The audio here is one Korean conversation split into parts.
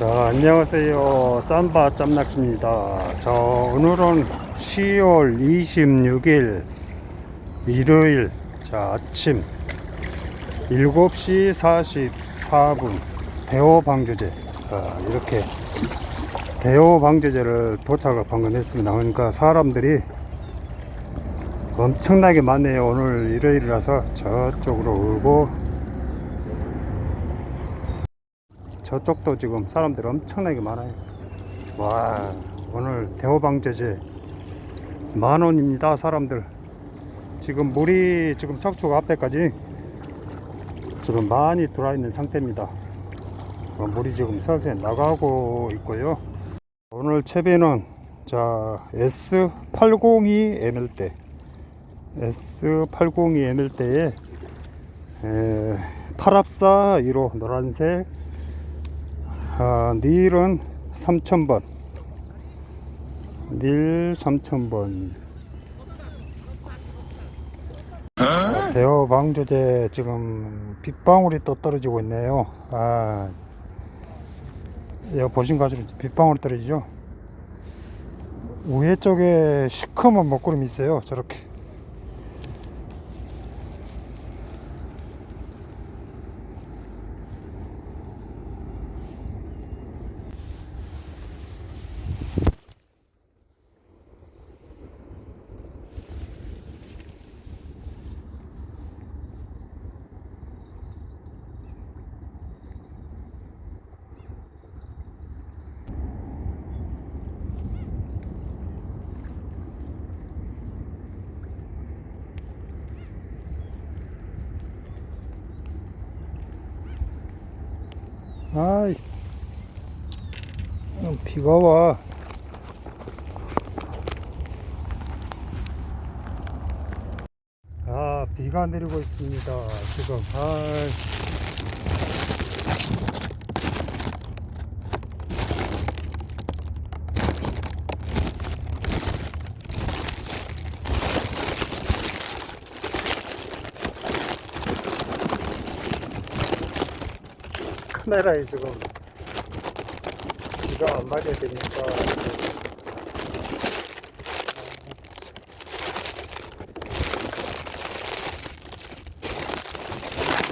자, 안녕하세요. 쌈바 짬낚시입니다. 자, 오늘은 10월 26일 일요일 자, 아침 7시 44분 대호 방조제 자, 이렇게 대호 방조제를 도착을 방금 했습니다. 그러니까 사람들이 엄청나게 많네요. 오늘 일요일이라서 저쪽으로 오고 저쪽도 지금 사람들 엄청나게 많아요. 와, 오늘 대호방제제 만 원입니다, 사람들. 지금 물이 지금 석축 앞에까지 지금 많이 들어와 있는 상태입니다. 어, 물이 지금 서서히 나가고 있고요. 오늘 채비는 자 S802 ML대 S802 ML대에 파랍사 1호 노란색 아, 닐은 3000번. 닐 3000번. 아, 대어 방조제 지금 빗방울이 또 떨어지고 있네요. 아, 여기 보신 것처럼 빗방울이 떨어지죠? 위에 쪽에 시커먼 먹구름이 있어요. 저렇게. 아이씨. 어, 비가 와. 아, 비가 내리고 있습니다. 지금. 아, 카메라에 지금 비가 안 맞아야 되니까.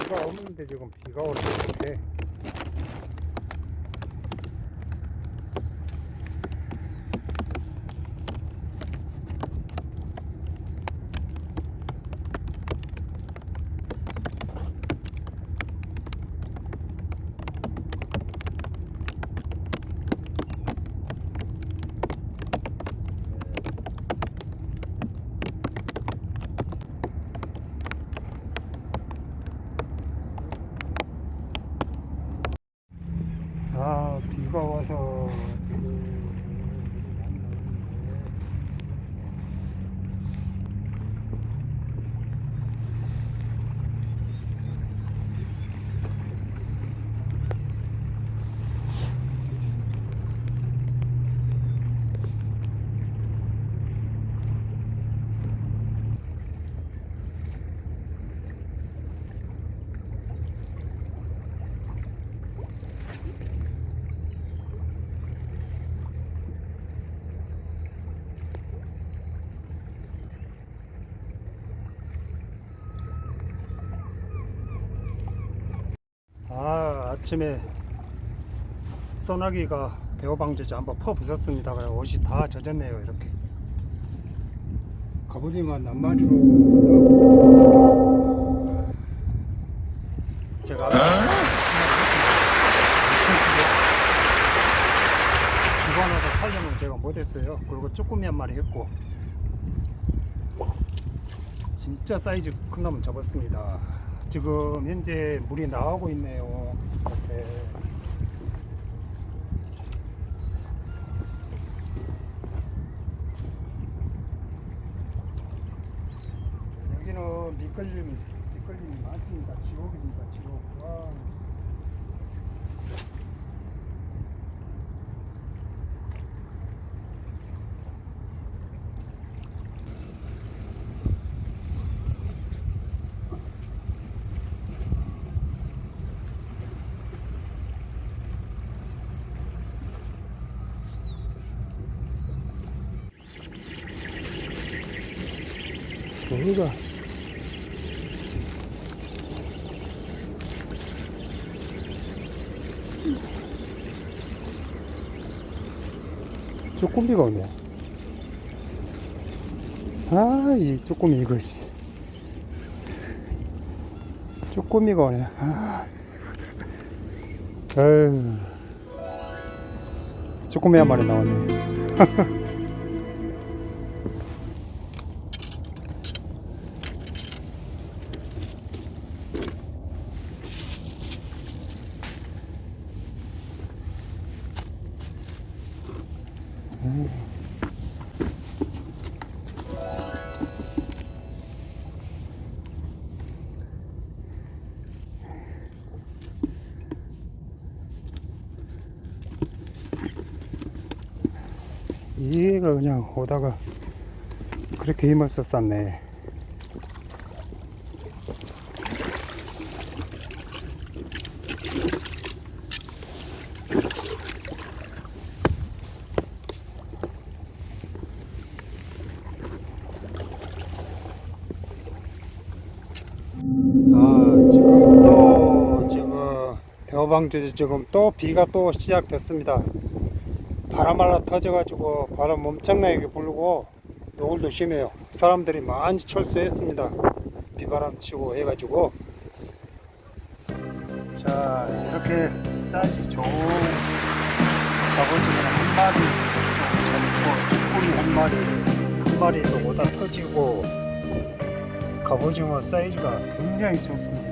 비가 없는데 지금 비가 오는데 이렇게. 아, 비가 와서 지금 안 나오는데. 아 아침에 소나기가 대호방제제 한번 퍼 부쉈습니다. 그래 옷이 다 젖었네요 이렇게. 갑오징어 낱마리로 나왔습니다. 제가. 엄청 크죠? 와서 촬영은 제가 못했어요. 그리고 쭈꾸미 한 마리 했고 진짜 사이즈 큰 놈은 잡았습니다. 지금 현재 물이 나오고 있네요. 뒷걸림, 뒷걸림이 많습니다. 지옥입니다, 지옥. 와. 뭔가 쭈꾸미가 오네. 아, 이 쭈꾸미 이거 씨. 쭈꾸미가 오네. 아. 에휴. 쭈꾸미 한 마리 나왔네. 얘가 그냥 오다가 그렇게 힘을 썼었네. 아, 지금 또 지금 대호방주에 지금 또 비가 또 시작됐습니다. 바람 하나 터져가지고 바람 엄청나게 불고 노을도 심해요. 사람들이 많이 철수했습니다. 비바람 치고 해가지고 자 이렇게 사이즈 좋은 갑오징어를 한 마리 또 잡고 쭈꾸미 한 마리 한 마리 또 오다 터지고 갑오징어 사이즈가 굉장히 좋습니다.